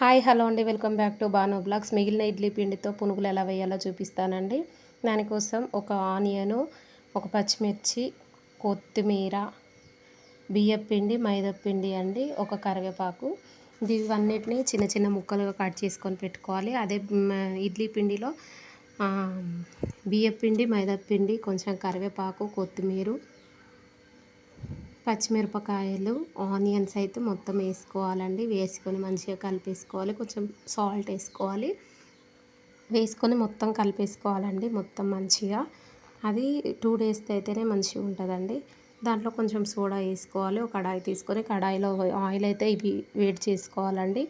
Hi hello అండి. Welcome back to Banu blogs. మిగిలిన ఇడ్లీ పిండితో పునుగులు ఎలా వేయాలో చూపిస్తానండి. దానికోసం ఒక ఆనియను ఒక పచ్చిమిర్చి కొత్తిమీర బియ్యపిండి మైదాపిండి అండి ఒక కరివేపాకు. ఇవన్నిటిని చిన్న చిన్న ముక్కలుగా కట్ చేసుకొని పెట్టుకోవాలి. అదే ఇడ్లీ పిండిలో బియ్యపిండి మైదాపిండి కొంచెం కరివేపాకు కొత్తిమీర పచ్చిమిరపకాయలు ఆనియన్స్ అయితే మొత్తం వేసుకోవాలండి. వేసుకొని మంచిగా కలిపేసుకోవాలి. కొంచెం సాల్ట్ వేసుకోవాలి. వేసుకొని మొత్తం కలిపేసుకోవాలండి. మొత్తం మంచిగా. అది టూ డేస్ అయితేనే మంచిగా ఉంటుందండి. దాంట్లో కొంచెం సోడా వేసుకోవాలి. ఒక కడాయి తీసుకొని కడాయిలో ఆయిల్ అయితే ఇవి వేడి చేసుకోవాలండి.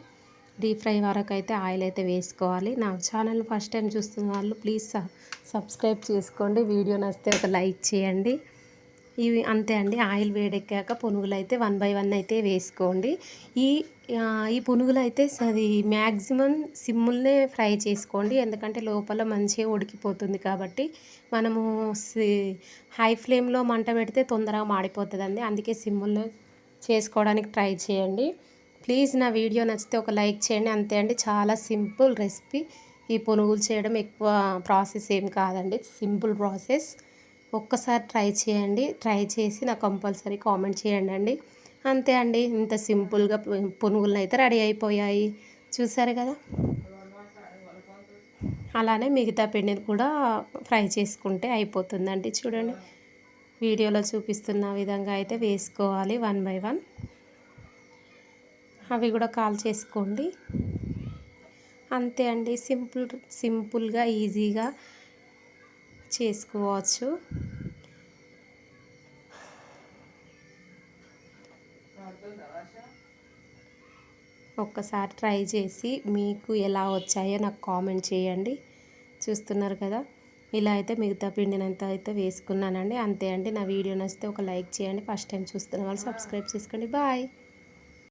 డీప్ ఫ్రై వరకు అయితే ఆయిల్ అయితే వేసుకోవాలి. నా ఛానల్ ఫస్ట్ టైం చూస్తున్న వాళ్ళు ప్లీజ్ సబ్స్క్రైబ్ చేసుకోండి. వీడియో నచ్చితే ఒక లైక్ చేయండి. ఇవి అంతే అండి. ఆయిల్ వేడెక్కాక పునుగులు అయితే వన్ బై వన్ అయితే వేసుకోండి. ఈ ఈ పునుగులు అయితే అది మ్యాక్సిమం సిమ్ముల్నే ఫ్రై చేసుకోండి. ఎందుకంటే లోపల మంచిగా ఉడికిపోతుంది కాబట్టి మనము హై ఫ్లేమ్లో మంట పెడితే తొందరగా మాడిపోతుందండి. అందుకే సిమ్ముల్లో చేసుకోవడానికి ట్రై చేయండి. ప్లీజ్ నా వీడియో నచ్చితే ఒక లైక్ చేయండి. అంతే అండి. చాలా సింపుల్ రెసిపీ. ఈ పునుగులు చేయడం ఎక్కువ ప్రాసెస్ ఏం కాదండి. Simple process. ఒక్కసారి ట్రై చేయండి. ట్రై చేసి నాకు కంపల్సరీ కామెంట్ చేయండి అండి. అంతే అండి. ఇంత సింపుల్గా పునుగులను అయితే రెడీ అయిపోయాయి. చూసారు కదా? అలానే మిగతా పిండిని కూడా ఫ్రై చేసుకుంటే అయిపోతుందండి. చూడండి. వీడియోలో చూపిస్తున్న విధంగా అయితే వేసుకోవాలి వన్ బై వన్. అవి కూడా కాల్ చేసుకోండి. అంతే అండి. సింపుల్ సింపుల్గా ఈజీగా చేసుకోవచ్చు. ఒక్కసారి ట్రై చేసి మీకు ఎలా వచ్చాయో నాకు కామెంట్ చేయండి. చూస్తున్నారు కదా? ఇలా అయితే మిగతా పిండినంత అయితే వేసుకున్నానండి. అంతే అండి. నా వీడియో నచ్చితే ఒక లైక్ చేయండి. ఫస్ట్ టైం చూస్తున్న వాళ్ళు సబ్స్క్రైబ్ చేసుకోండి. బాయ్.